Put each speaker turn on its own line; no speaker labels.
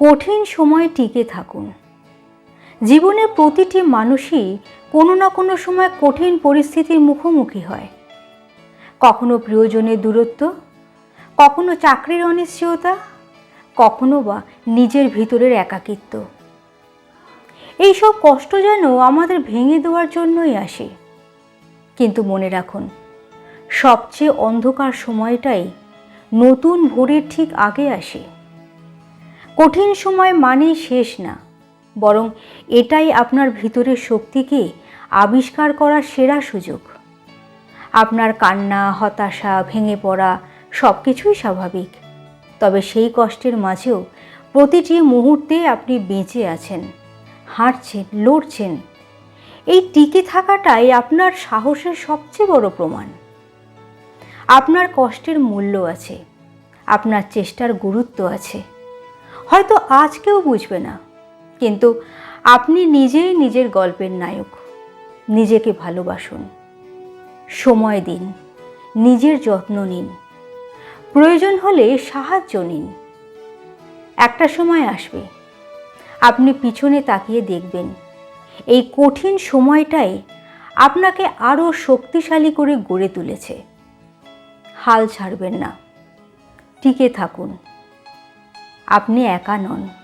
কঠিন সময়ে টিকে থাকুন। জীবনের প্রতিটি মানুষই কোনো না কোনো সময় কঠিন পরিস্থিতির মুখোমুখি হয়। কখনো প্রিয়জনের দূরত্ব, কখনো চাকরির অনিশ্চয়তা, কখনো বা নিজের ভিতরের একাকিত্ব। এইসব কষ্ট যেন আমাদের ভেঙে দেওয়ার জন্যই আসে। কিন্তু মনে রাখুন, সবচেয়ে অন্ধকার সময়টাই নতুন ভোরের ঠিক আগে আসে। কঠিন সময় মানেই শেষ না। বরং এটাই আপনার ভিতরের শক্তিকে আবিষ্কার করার সেরা সুযোগ। আপনার কান্না, হতাশা, ভেঙে পড়া সব কিছুই স্বাভাবিক। তবে সেই কষ্টের মাঝেও প্রতিটি মুহূর্তে আপনি বেঁচে আছেন, হাঁটছেন, লড়ছেন। এই টিকে থাকাটাই আপনার সাহসের সবচেয়ে বড় প্রমাণ। আপনার কষ্টের মূল্য আছে, আপনার চেষ্টার গুরুত্ব আছে। হয়তো আজ কেউ বুঝবে না। কিন্তু আপনি নিজেই নিজের গল্পের নায়ক। নিজেকে ভালোবাসুন। সময় দিন। নিজের যত্ন নিন। প্রয়োজন হলে সাহায্য নিন। একটা সময় আসবে। আপনি পিছনে তাকিয়ে দেখবেন। এই কঠিন সময়টাই আপনাকে আরও শক্তিশালী করে গড়ে তুলেছে। হাল ছাড়বেন না। টিকে থাকুন। আপনি একা নন।